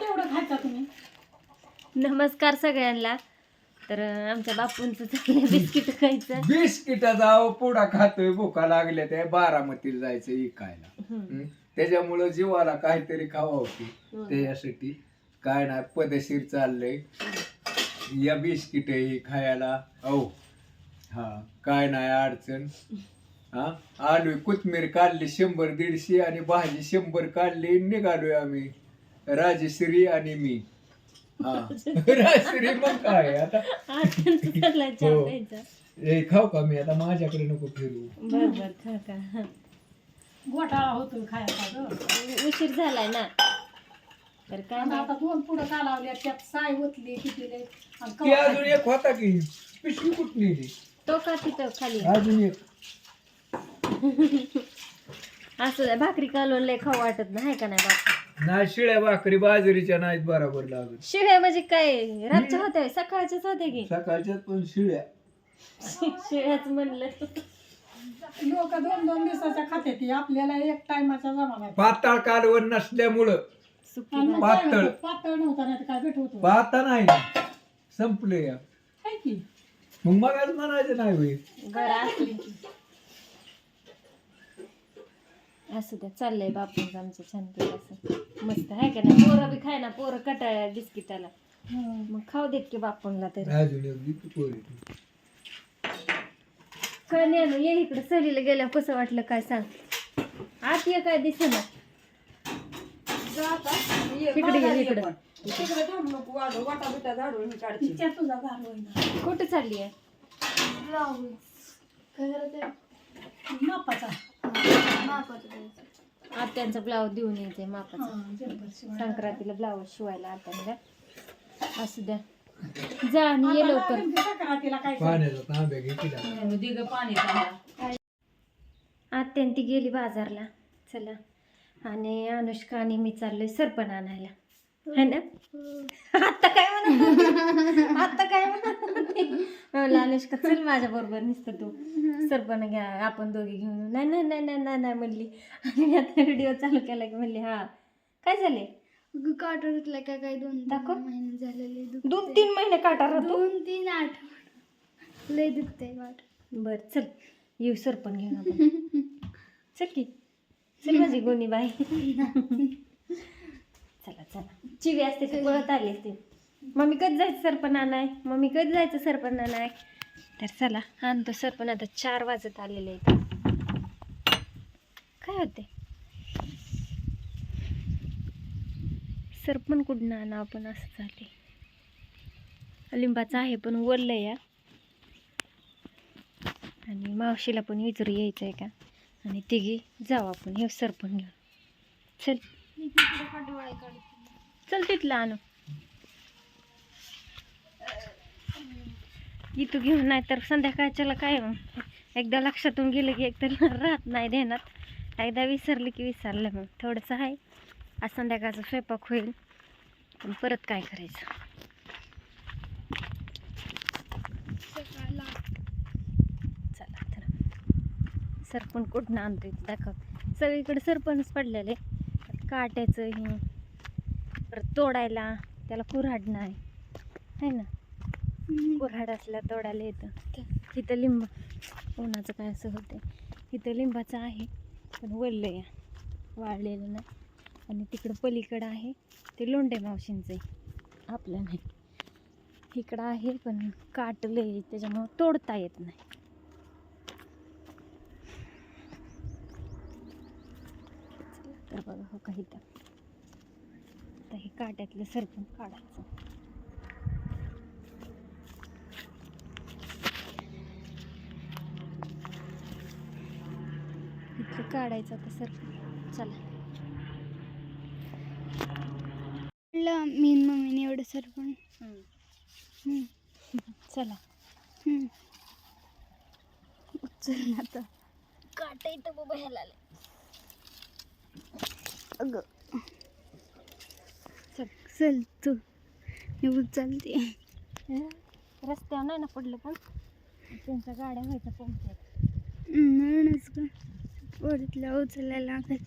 तेवढं खायचा तुम्ही. नमस्कार सगळ्यांना. तर आमच्या बापूंचं चाललंय बिस्किट खायचं. बिस्किटाचा अहो पुडा खातोय भुका लागल्या त्या बारामतीला जायचं इकायला. हम्म. हं? त्याच्यामुळं जीवाला काहीतरी खावा होती. त्याच्यासाठी काय नाही पदशीर चाललंय. या बिस्किट ही खायला अहो हा काय नाही अडचण. हा आलोय कोथमीर काढली शंभर दीडशे आणि भाजी शंभर काढली निघालोय आम्ही. राजश्री आणि मी. हा. राजश्री मग काय आता? हो. खाऊ का मी? आता माझ्याकडे नको फिरू. बर बर खा का हा. घोटाळा होतो खायचा ग उशीर झालाय ना. तर काय आणि नाही. आता दोन पुढं कालावल्या त्यात साय ओतली किती लय आणि ती कवा अजून एक होता की? पिशवी कुठली तो का तिथं खाली? अजून एक. असं भाकरी कालवून लय खाऊ वाटत नाही का नाही बाप नाही शिळ्या भाकरी बाजरीच्या नाहीत बरोबर लागत. शिळ्या म्हणजे काय? रातच्या होत्या सकाळच्याच होत्या की? सकाळच्याच पण शिळ्या. शिळ्याच म्हणलं. लोक दोन दोन दिवसाच्या खाते ती आपल्याला एक टायमाच्या जमाना पाताळ कालवण नसल्यामुळं सुकी आणि मग पातळ. होतं? पातळ नव्हता नाही तर काय भेट होतो? पाहता नाही ना. संपले या आहे की. मग मग म्हणायचं नाही असली. असं द्या. चाललंय बापूंच आमचं छान केलं असं. मस्त आहे का नाही? पोरं बी खाय ना पोरं कटाळ्या बिस्किटाला. मग खाऊ देत की बापूंला तरी. काय नाही ना, ये इकडे. सहलीला गेल्यावर कसं वाटलं काय सांग. आत ये काय इकडे घाल होईना. कुठं चालली आहे? मापाचा आत्यांचा ब्लाऊज देऊन यायचंय मापाचा. हं. संक्रांतीला ब्लाऊज शिवायला आत्यांना. असू द्या. जा आणि ये लवकर. तिला आत्यान ती गेली बाजारला. चला. आणि अनुष्का आणि मी चाललोय सरपण आणायला. है ना? आता काय म्हणा आता काय म्हणा अनुष्का चल माझ्या बरोबर नुसतं तू. सरपण घ्या आपण दोघे घेऊन नाही नाही नाही नाही नाही नाही म्हणली. आणि आता व्हिडिओ चालू केला की म्हणली हा काय झाले? काटा धुतला काय काय? दोन दाखव. महिने झालेले. दोन तीन महिने काटा राहतो? दोन तीन आठवड. लय दुखतंय वाट बर चल. येऊ सरपण घेऊन आपण. चल की. चल माझी गोनी बाई. चला चला. चिवी असते ती पळत आली असते. मम्मी कधी जायचं सरपण आणाय? मम्मी कधी जायचं सरपण आणाय? तर चला आणतो सरपण. आता चार वाजत आलेले आहेत. काय होते सरपण कुठनं आणा आपण? असं झाले लिंबाचं आहे पण वरलं या आणि मावशीला पण विचारू यायचं आहे का? आणि तिघी जाऊ आपण हे सरपण घेऊन. चल. चल तिथला आणू. इथं घेऊन नाही तर संध्याकाळच्याला काय मग एकदा लक्षातून गेलं की एकतर राहत नाही ध्यानात एकदा विसरलं की विसरलं मग. थोडंसं आहे. आज संध्याकाळचा स्वयंपाक होईल. पण परत काय करायचं? चला तर. सरपण कुठनं आणतोय दाखव. सगळीकडे सरपणच पडलेले. काट्याचं हे. परत तोडायला. त्याला कुऱ्हाड नाही. आहे ना? कुऱ्हाड असल्या तोडायला येतं. इथं लिंब. उन्हाचं काय असं होतं इथं लिंबाचं आहे पण वळलं या. वाळलेलं नाही. आणि तिकडं पलीकडं आहे ते लोंढे मावशींचं आहे. आपलं नाही. इकडं आहे पण काटलं आहे त्याच्यामुळं तोडता येत नाही. तर बघा हो काही तर आता हे काट्यातलं सरपण काढायचं. इथलं काढायचं आता सरपण चला. म्हटलं मी आणि मम्मीने एवढं सर पण हम्म, चला. हम्म. उचल आता. काटा इथं बाबा ह्याला आले अगं. चल चल तू. मी उचलते रस्त्यावर नाही ना पडलं पण त्यांच्या गाड्या व्हायच्या पंचायत म्हणूनच का परतल्या उचलायला लागत.